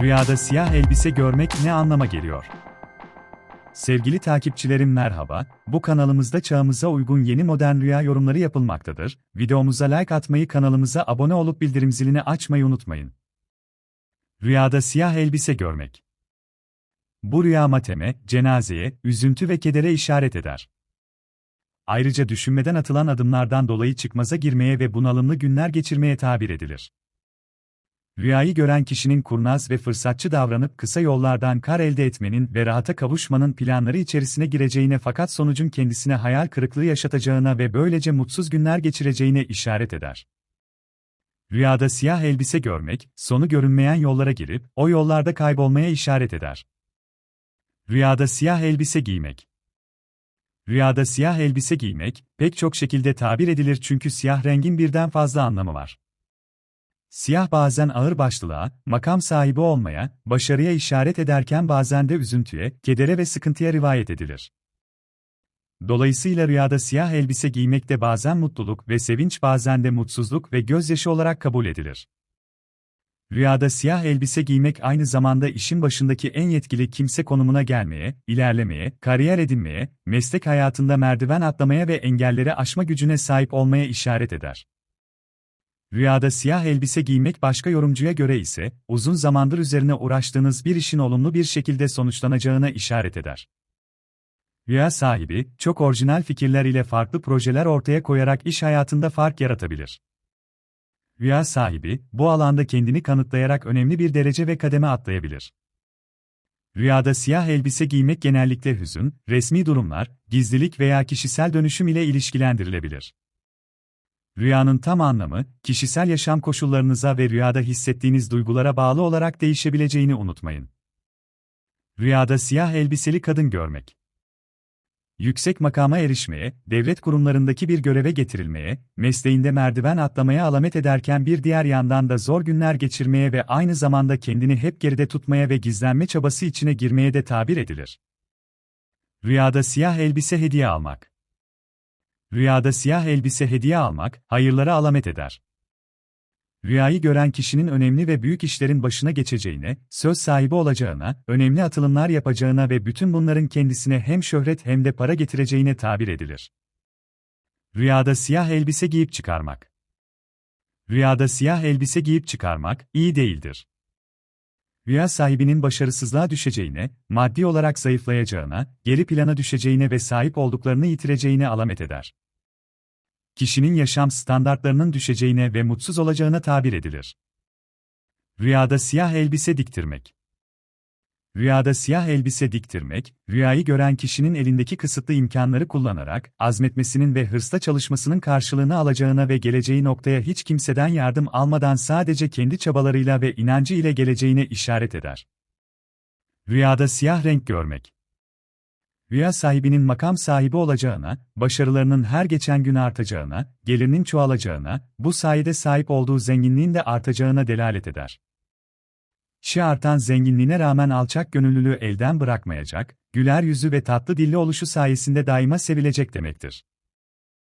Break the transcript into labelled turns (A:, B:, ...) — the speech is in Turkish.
A: Rüyada siyah elbise görmek ne anlama geliyor? Sevgili takipçilerim merhaba, bu kanalımızda çağımıza uygun yeni modern rüya yorumları yapılmaktadır. Videomuza like atmayı, kanalımıza abone olup bildirim zilini açmayı unutmayın. Rüyada siyah elbise görmek. Bu rüya mateme, cenazeye, üzüntü ve kedere işaret eder. Ayrıca düşünmeden atılan adımlardan dolayı çıkmaza girmeye ve bunalımlı günler geçirmeye tabir edilir. Rüyayı gören kişinin kurnaz ve fırsatçı davranıp kısa yollardan kar elde etmenin ve rahata kavuşmanın planları içerisine gireceğine fakat sonucun kendisine hayal kırıklığı yaşatacağına ve böylece mutsuz günler geçireceğine işaret eder. Rüyada siyah elbise görmek, sonu görünmeyen yollara girip, o yollarda kaybolmaya işaret eder. Rüyada siyah elbise giymek Rüyada siyah elbise giymek, pek çok şekilde tabir edilir çünkü siyah rengin birden fazla anlamı var. Siyah bazen ağırbaşlılığa, makam sahibi olmaya, başarıya işaret ederken bazen de üzüntüye, kedere ve sıkıntıya rivayet edilir. Dolayısıyla rüyada siyah elbise giymek de bazen mutluluk ve sevinç bazen de mutsuzluk ve gözyaşı olarak kabul edilir. Rüyada siyah elbise giymek aynı zamanda işin başındaki en yetkili kimse konumuna gelmeye, ilerlemeye, kariyer edinmeye, meslek hayatında merdiven atlamaya ve engelleri aşma gücüne sahip olmaya işaret eder. Rüyada siyah elbise giymek başka yorumcuya göre ise, uzun zamandır üzerine uğraştığınız bir işin olumlu bir şekilde sonuçlanacağına işaret eder. Rüya sahibi, çok orijinal fikirler ile farklı projeler ortaya koyarak iş hayatında fark yaratabilir. Rüya sahibi, bu alanda kendini kanıtlayarak önemli bir derece ve kademe atlayabilir. Rüyada siyah elbise giymek genellikle hüzün, resmi durumlar, gizlilik veya kişisel dönüşüm ile ilişkilendirilebilir. Rüyanın tam anlamı, kişisel yaşam koşullarınıza ve rüyada hissettiğiniz duygulara bağlı olarak değişebileceğini unutmayın. Rüyada siyah elbiseli kadın görmek. Yüksek makama erişmeye, devlet kurumlarındaki bir göreve getirilmeye, mesleğinde merdiven atlamaya alamet ederken bir diğer yandan da zor günler geçirmeye ve aynı zamanda kendini hep geride tutmaya ve gizlenme çabası içine girmeye de tabir edilir. Rüyada siyah elbise hediye almak. Rüyada siyah elbise hediye almak, hayırlara alamet eder. Rüyayı gören kişinin önemli ve büyük işlerin başına geçeceğine, söz sahibi olacağına, önemli atılımlar yapacağına ve bütün bunların kendisine hem şöhret hem de para getireceğine tabir edilir. Rüyada siyah elbise giyip çıkarmak. Rüyada siyah elbise giyip çıkarmak iyi değildir rüya sahibinin başarısızlığa düşeceğine, maddi olarak zayıflayacağına, geri plana düşeceğine ve sahip olduklarını yitireceğine alamet eder. Kişinin yaşam standartlarının düşeceğine ve mutsuz olacağına tabir edilir. Rüyada siyah elbise diktirmek Rüyada siyah elbise diktirmek, rüyayı gören kişinin elindeki kısıtlı imkanları kullanarak, azmetmesinin ve hırsla çalışmasının karşılığını alacağına ve geleceği noktaya hiç kimseden yardım almadan sadece kendi çabalarıyla ve inancı ile geleceğine işaret eder. Rüyada siyah renk görmek Rüya sahibinin makam sahibi olacağına, başarılarının her geçen gün artacağına, gelirinin çoğalacağına, bu sayede sahip olduğu zenginliğin de artacağına delalet eder. Şi artan zenginliğine rağmen alçak gönüllülüğü elden bırakmayacak, güler yüzü ve tatlı dilli oluşu sayesinde daima sevilecek demektir.